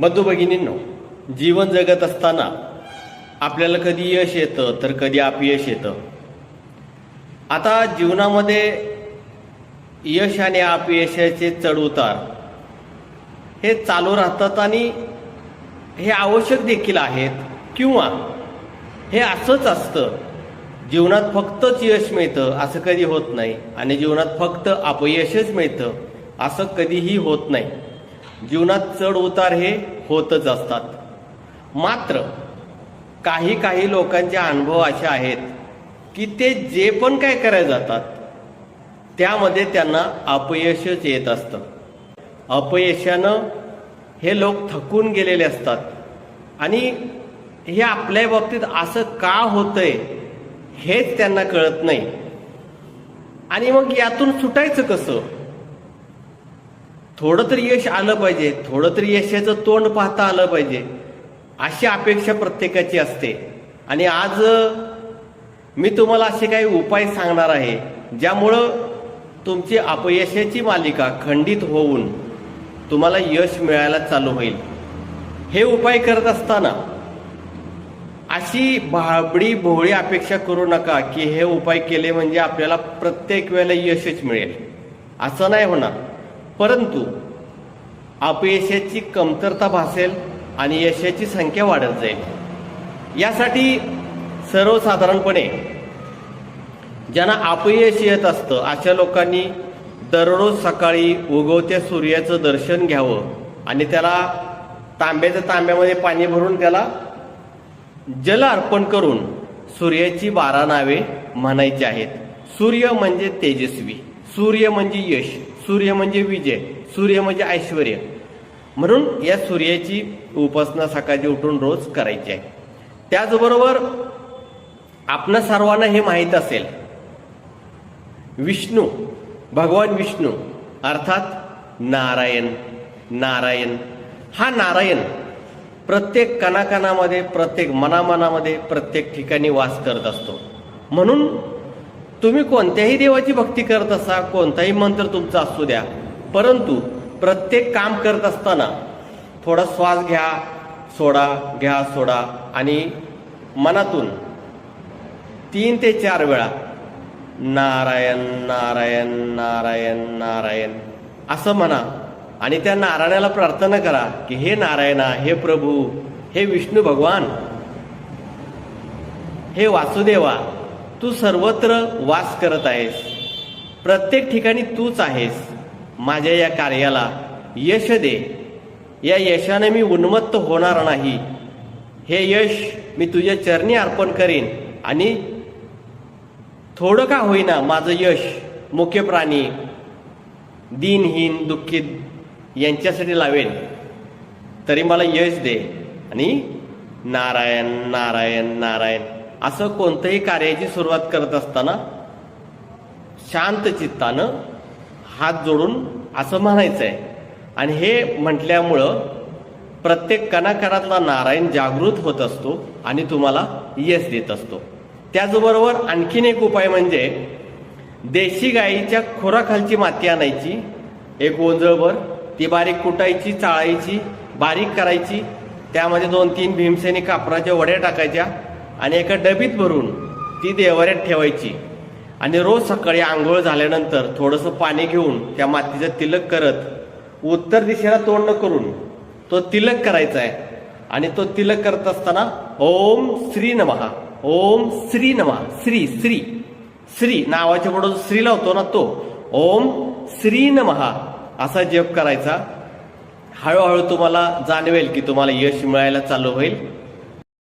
मधुभगिनींनो जीवन जगत असताना आपल्याला कधी यश येतं तर कधी अपयश येतं. आता जीवनामध्ये यश आणि अपयशाचे चढउतार हे चालू राहतात आणि हे आवश्यक देखील आहेत किंवा हे असंच असतं जीवनात फक्तच यश मिळतं असं कधी होत नाही आणि जीवनात फक्त अपयशच मिळतं असं कधीही होत नाही. जीवनात चढ उतार हे होतच असतात. मात्र काही काही लोकांचे अनुभव असे आहेत की ते जे पण काय करायला जातात त्यामध्ये त्यांना अपयशच येत असतं. अपयशानं हे लोक थकून गेलेले असतात. आणि हे आपल्या बाबतीत असं का होतंय हेच त्यांना कळत नाही. आणि मग यातून सुटायचं कसं? थोडं तरी यश आलं पाहिजे. थोडं तरी यशाचं तोंड पाहता आलं पाहिजे. अशी अपेक्षा प्रत्येकाची असते. आणि आज मी तुम्हाला असे काही उपाय सांगणार आहे ज्यामुळं तुमची अपयशाची मालिका खंडित होऊन तुम्हाला यश मिळायला चालू होईल. हे उपाय करत असताना अशी भाबडी भोळी अपेक्षा करू नका की हे उपाय केले म्हणजे आपल्याला प्रत्येक वेळेला यशच मिळेल. असं नाही होणार. परंतु अपयशाची कमतरता भासेल आणि यशाची संख्या वाढत जाईल. यासाठी सर्वसाधारणपणे ज्यांना अपयश येत असतं अशा लोकांनी दररोज सकाळी उगवत्या सूर्याचं दर्शन घ्यावं आणि त्याला तांब्याच्या तांब्यामध्ये पाणी भरून त्याला जल अर्पण करून सूर्याची बारा नावे म्हणायची आहेत. सूर्य म्हणजे तेजस्वी सूर्य म्हणजे यश. सूर्य म्हणजे विजय सूर्य म्हणजे ऐश्वर म्हणून या सूर्याची उपासना सकाळची उठून रोज करायची आहे. त्याचबरोबर आपणा सर्वांना हे माहीत असेल विष्णू भगवान विष्णू अर्थात नारायण नारायण. हा नारायण प्रत्येक कणाकणामध्ये प्रत्येक मनामनामध्ये प्रत्येक ठिकाणी वास करत असतो. म्हणून तुम्ही कोणत्याही देवाची भक्ती करत असा कोणताही मंत्र तुमचा असू द्या. परंतु प्रत्येक काम करत असताना थोडा श्वास घ्या सोडा घ्या सोडा आणि मनातून तीन ते चार वेळा नारायण नारायण नारायण नारायण असं म्हणा आणि त्या नारायणाला प्रार्थना करा की हे नारायणा हे प्रभू हे विष्णू भगवान हे वासुदेवा तू सर्वत्र वास करत आहेस. प्रत्येक ठिकाणी तूच आहेस. माझ्या या कार्याला यश दे. या यशाने मी उन्मत्त होणार नाही. हे यश मी तुझ्या चरणी अर्पण करीन आणि थोडं का होईना माझं यश मुख्य प्राणी दिनहीन दुःखित यांच्यासाठी लावेन. तरी मला यश दे आणि नारायण नारायण नारायण. असं कोणतंही कार्याची सुरुवात करत असताना शांत चित्तानं हात जोडून असं म्हणायचं आहे आणि हे म्हटल्यामुळं प्रत्येक कणाकणातला नारायण जागृत होत असतो आणि तुम्हाला यश देत असतो. त्याचबरोबर आणखीन एक उपाय म्हणजे देशी गाईच्या खोराखालची माती आणायची एक ओंजळभर ती बारीक कुटायची चाळायची बारीक करायची त्यामध्ये दोन तीन भीमसेनी कापराच्या वड्या टाकायच्या आणि एका डबीत भरून ती देवाऱ्यात ठेवायची. आणि रोज सकाळी आंघोळ झाल्यानंतर थोडंसं पाणी घेऊन त्या मातीचं तिलक करत उत्तर दिशेला तोंड करून तो तिलक करायचा आहे. आणि तो तिलक करत असताना ओम श्री नमहा ओम श्री नमहा श्री श्री श्री नावाच्या पुढं जो श्री लावतो ना तो ओम श्री नमहा असा जप करायचा. हळूहळू तुम्हाला जाणवेल की तुम्हाला यश मिळायला चालू होईल.